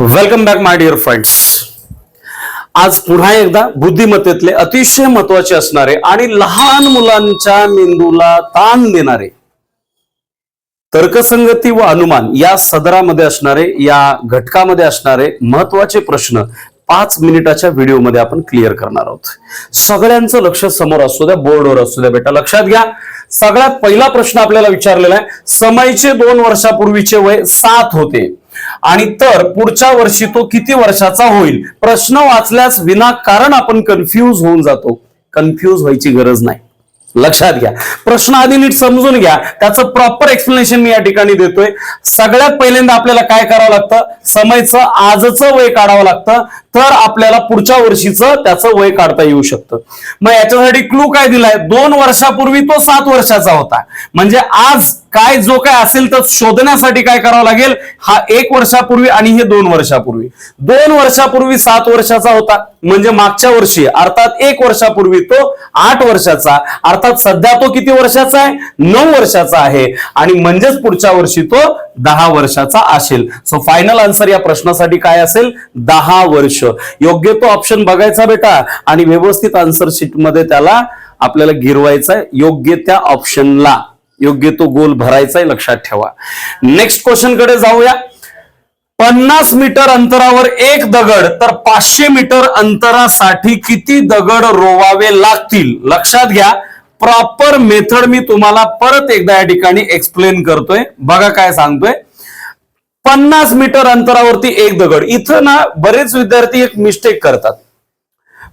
Welcome back my dear friends आज पुन्हा एकदा बुद्धिमत्तेतले अतिशय महत्त्वाचे असणारे आणि लहान मुलांच्या मेंदूला ताण देणारे तर्कसंगती व अनुमान या सदरामध्ये असणारे या घटकामध्ये असणारे महत्त्वाचे प्रश्न पाच मिनिटाच्या व्हिडिओमध्ये आपण क्लिअर करणार आहोत. सगळ्यांचं लक्ष समोर असू द्या बोर्डवर असू द्या बेटा लक्षात घ्या. सगळ्यात पहिला प्रश्न आपल्याला विचारलेला आहे समयचे दोन वर्षापूर्वीचे वय सात होते. आणि तर पुढच्या वर्षी तो किती वर्षाचा होईल? प्रश्न वाचल्यास विनाकारण आपण कन्फ्यूज होऊन जातो. कन्फ्यूज व्हायची गरज नाही. लक्षात घ्या. प्रश्न आधी नीट समजून घ्या. त्याचं प्रॉपर एक्सप्लेनेशन मी या ठिकाणी देतोय. सगळ्यात पहिल्यांदा आपल्याला काय करावं लागतं? समयचं आजचं वय काढावं लागतं. तर आपल्याला पुढच्या वर्षीचं त्याचं वय काढता येऊ शकतं. मग याच्यासाठी क्लू काय दिलाय? दोन वर्षापूर्वी तो सात वर्षाचा होता. म्हणजे आज काय जो काय असेल तर शोधण्यासाठी काय करावं लागेल? हा एक वर्षापूर्वी आणि हे दोन वर्षापूर्वी. दोन वर्षापूर्वी सात वर्षाचा होता. म्हणजे मागच्या वर्षी अर्थात एक वर्षापूर्वी तो आठ वर्षाचा. अर्थात सध्या तो किती वर्षाचा आहे? नऊ वर्षाचा आहे. आणि म्हणजेच पुढच्या वर्षी तो दहा वर्षाचा असेल. सो फायनल आन्सर या प्रश्नासाठी काय असेल? दहा वर्ष. योग्य तो ऑप्शन बघायचा बेटा. आणि व्यवस्थित आन्सर शीटमध्ये त्याला आपल्याला गिरवायचा आहे योग्य त्या ऑप्शनला योग्य तो गोल भरायचा आहे लक्षात ठेवा. नेक्स्ट क्वेश्चनकडे जाऊया. पन्नास मीटर अंतरावर एक दगड तर पाचशे मीटर अंतरासाठी किती दगड रोवावे लागतील? लक्षात घ्या. प्रॉपर मेथड मी तुम्हाला परत एकदा या ठिकाणी एक्सप्लेन करतोय. बघा काय सांगतोय. पन्नास मीटर अंतरावरती एक दगड. इथं ना बरेच विद्यार्थी एक मिस्टेक करतात.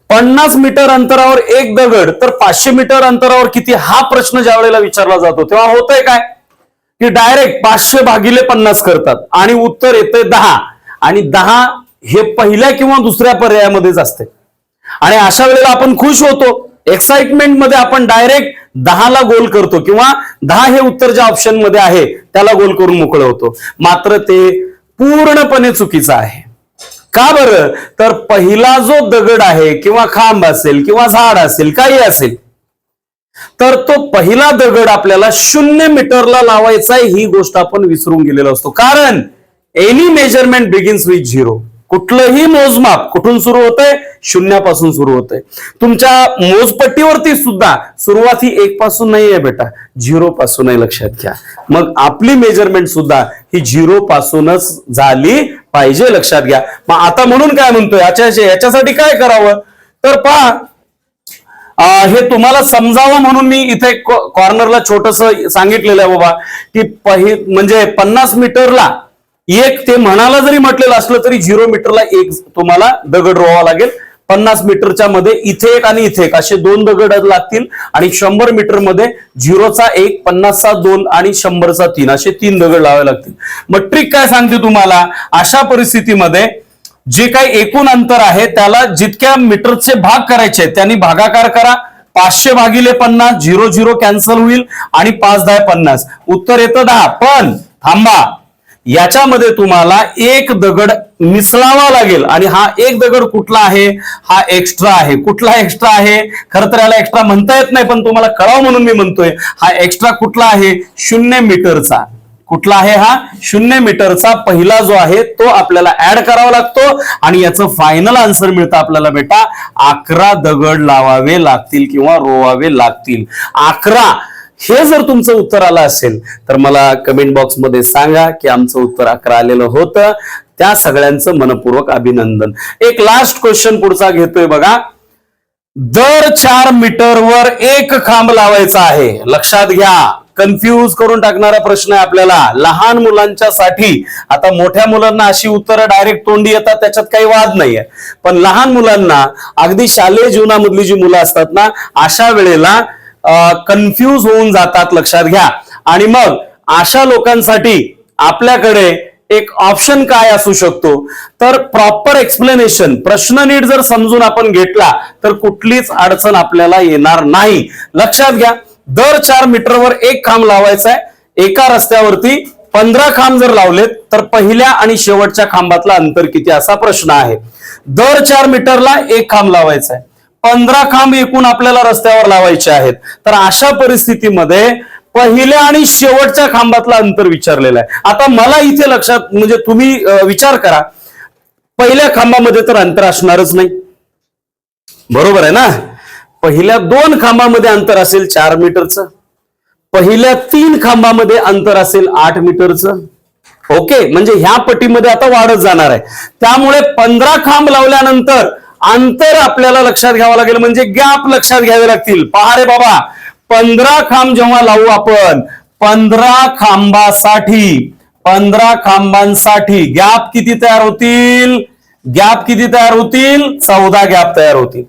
पन्नास मीटर अंतरावर एक दगड तर पाचशे मीटर अंतरावर किती? हा प्रश्न ज्या वेळेला विचारला जातो तेव्हा होतंय काय? की डायरेक्ट पाचशे भागिले पन्नास करतात. आणि उत्तर येतंय दहा. आणि दहा हे पहिल्या किंवा दुसऱ्या पर्यायामध्येच असते. आणि अशा वेळेला आपण खुश होतो. एक्साइटमेंटमध्ये आपण डायरेक्ट दहाला गोल करतो किंवा दहा हे उत्तर ज्या ऑप्शनमध्ये आहे त्याला गोल करून मोकळं होतो. मात्र ते पूर्णपणे चुकीचं आहे. का बरं? तर पहिला जो दगड आहे किंवा खांब असेल किंवा झाड असेल काही असेल तर तो पहिला दगड आपल्याला शून्य मीटरला लावायचा ही गोष्ट आपण विसरून गेलेलो असतो. कारण any measurement begins with zero कुठलंही मोजमाप कुठून सुरू होतंय? शून्यापासून सुरू होतंय. तुमच्या मोजपट्टीवरती सुद्धा सुरुवात ही एक पासून नाही आहे बेटा झिरो पासून आहे लक्षात घ्या. मग आपली मेजरमेंट सुद्धा ही झिरो पासूनच झाली पाहिजे लक्षात घ्या. मग आता म्हणून काय म्हणतोय? याच्या याच्यासाठी काय करावं? तर पहा हे तुम्हाला समजावं म्हणून मी इथे कॉर्नरला छोटस सांगितलेलं आहे बाबा की पहि म्हणजे पन्नास मीटरला एक ते म्हणाला जरी म्हटलेलं असलं तरी झिरो मीटरला एक तुम्हाला दगड रोवा लागेल. पन्नास मीटरच्या मध्ये इथे एक आणि इथे एक असे दोन दगड लागतील आणि शंभर मीटरमध्ये झिरोचा एक पन्नासचा दोन आणि शंभरचा तीन असे तीन दगड लावावे लागतील. मग ट्रिक काय सांगते तुम्हाला? अशा परिस्थितीमध्ये जे काही एकूण अंतर आहे त्याला जितक्या मीटरचे भाग करायचे त्यांनी भागाकार करा. पाचशे भागिले पन्नास झिरो झिरो कॅन्सल होईल आणि पाच दहा पन्नास. उत्तर येतं दहा. पण थांबा. याच्यामध्ये तुम्हाला एक दगड मिसळावा लागेल. आणि हा एक दगड कुठला आहे? हा एक्स्ट्रा आहे. कुठला एक्स्ट्रा आहे? खरं तर याला एक्स्ट्रा म्हणता येत नाही पण तुम्हाला कळावं म्हणून मी म्हणतोय. हा एक्स्ट्रा कुठला आहे? शून्य मीटरचा. कुठला आहे हा? शून्य मीटरचा. पहिला जो आहे तो आपल्याला ऍड करावा लागतो. आणि याचं फायनल आन्सर मिळतं आपल्याला बेटा अकरा दगड लावावे लागतील किंवा रोवावे लागतील. अकरा हे जर तुमचं उत्तर आलं असेल तर मला कमेंट बॉक्समध्ये सांगा की आमचं उत्तर अकरा आलेलं होतं. त्या सगळ्यांचं मनपूर्वक अभिनंदन. एक लास्ट क्वेश्चन पुढचा घेतोय बघा. दर चार मीटरवर एक खांब लावायचा आहे. लक्षात घ्या. कन्फ्यूज करून टाकणारा प्रश्न आहे आपल्याला. लहान मुलांच्या साठी. आता मोठ्या मुलांना अशी उत्तरं डायरेक्ट तोंडी येतात त्याच्यात काही वाद नाहीये. पण लहान मुलांना अगदी शालेय जीवनामधली जी मुलं असतात ना अशा वेळेला कन्फ्यूज होऊन जातात लक्षात घ्या. आणि मग अशा लोकांसाठी आपल्याकडे एक ऑप्शन काय असू शकतो? तर प्रॉपर एक्सप्लेनेशन प्रश्न नीट जर समजून आपण घेतला तर कुठलीच अडचण आपल्याला येणार नाही. लक्षात घ्या दर चार मीटरवर एक खांब लावायचा आहे एका रस्त्यावरती पंधरा खांब जर लावलेत तर पहिल्या आणि शेवटच्या खांबातला अंतर किती असा प्रश्न आहे. दर चार मीटरला एक खांब लावायचा आहे पंधरा खांब एकूण आपल्याला रस्त्यावर लावायचे आहेत. तर अशा परिस्थितीमध्ये पहिल्या आणि शेवटच्या खांबातला अंतर विचारलेलं आहे. आता मला इथे लक्षात म्हणजे तुम्ही विचार करा. पहिल्या खांबामध्ये तर अंतर असणारच नाही. बरोबर आहे ना? पहिल्या दोन खांबामध्ये अंतर असेल चार मीटरचं. पहिल्या तीन खांबामध्ये अंतर असेल आठ मीटरचं. ओके? म्हणजे ह्या पटीमध्ये आता वाढत जाणार आहे. त्यामुळे पंधरा खांब लावल्यानंतर अंतर आपल्याला लक्षात घ्यावं लागेल म्हणजे गॅप लक्षात घ्यावे लागतील. पहा रे बाबा पंधरा खांब जेव्हा लावू आपण पंधरा खांबासाठी पंधरा खांबांसाठी गॅप किती तयार होतील? गॅप किती तयार होतील? चौदा गॅप तयार होतील.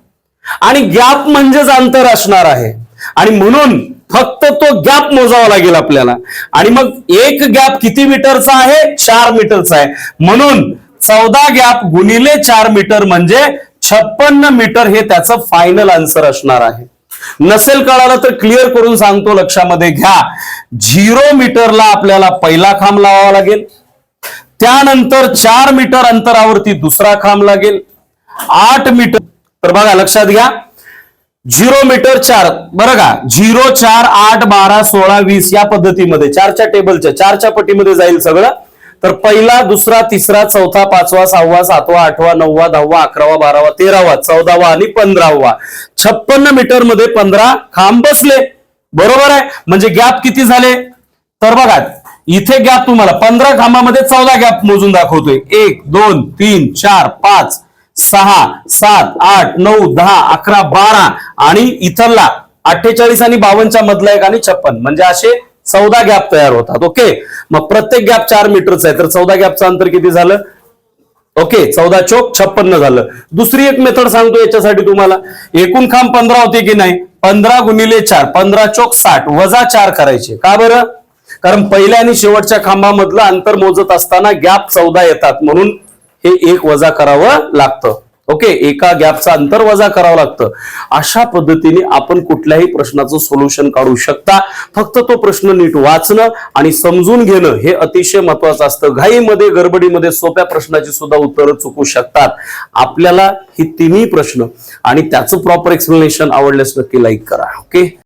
आणि गॅप म्हणजेच अंतर असणार आहे. आणि म्हणून फक्त तो गॅप मोजावा लागेल आपल्याला. आणि मग एक गॅप किती मीटरचा आहे? चार मीटरचा आहे. म्हणून चौदा गॅप गुणिले चार मीटर म्हणजे छप्पन्न मीटर हे त्याचं फायनल आन्सर असणार आहे. नसेल कळालं तर क्लिअर करून सांगतो लक्षामध्ये घ्या. झिरो मीटरला आपल्याला पहिला खांब लावावा लागेल. त्यानंतर चार मीटर अंतरावरती दुसरा खांब लागेल. आठ मीटर तर बघा लक्षात घ्या. झिरो मीटर चार बरं का? झिरो चार आठ बारा सोळा वीस या पद्धतीमध्ये चारच्या टेबलच्या चारच्या पटीमध्ये जाईल सगळं. तर पहिला दुसरा तिसरा चौथा पाचवा सहावा सातवा आठवा नववा दहावा अकरावा बारावा तेरावा चौदावा आणि पंधरावा. छप्पन्न मीटरमध्ये पंधरा खांब बसले. बरोबर आहे? म्हणजे गॅप किती झाले? तर बघा इथे गॅप तुम्हाला पंधरा खांबामध्ये चौदा गॅप मोजून दाखवतोय. एक दोन तीन चार पाच सहा सात आठ नऊ दहा अकरा बारा आणि इथरला अठ्ठेचाळीस आणि बावनच्या मधला एक आणि छप्पन. म्हणजे असे चौदा गॅप तयार होतात. ओके मग प्रत्येक गॅप चार मीटरचा आहे. तर चौदा गॅपचं अंतर किती झालं? ओके चौदा चोक छप्पन्न झालं. दुसरी एक मेथड सांगतो याच्यासाठी तुम्हाला. एकूण खांब पंधरा होते की नाही? पंधरा गुणिले चार. पंधरा चोक साठ. वजा चार करायचे. का बरं? कारण पहिल्या आणि शेवटच्या खांबामधलं अंतर मोजत असताना गॅप चौदा येतात. म्हणून हे एक वजा करावं लागतं. ओके एका गॅपचा अंतर वजा करावं लागतं. अशा पद्धतीने आपण कुठल्याही प्रश्नाचं सोल्युशन काढू शकता. फक्त तो प्रश्न नीट वाचणं आणि समजून घेणं हे अतिशय महत्वाचं असतं. घाईमध्ये गडबडीमध्ये सोप्या प्रश्नाची सुद्धा उत्तरं चुकू शकतात. आपल्याला ही तिन्ही प्रश्न आणि त्याचं प्रॉपर एक्सप्लेनेशन आवडल्यास नक्की लाईक करा. ओके?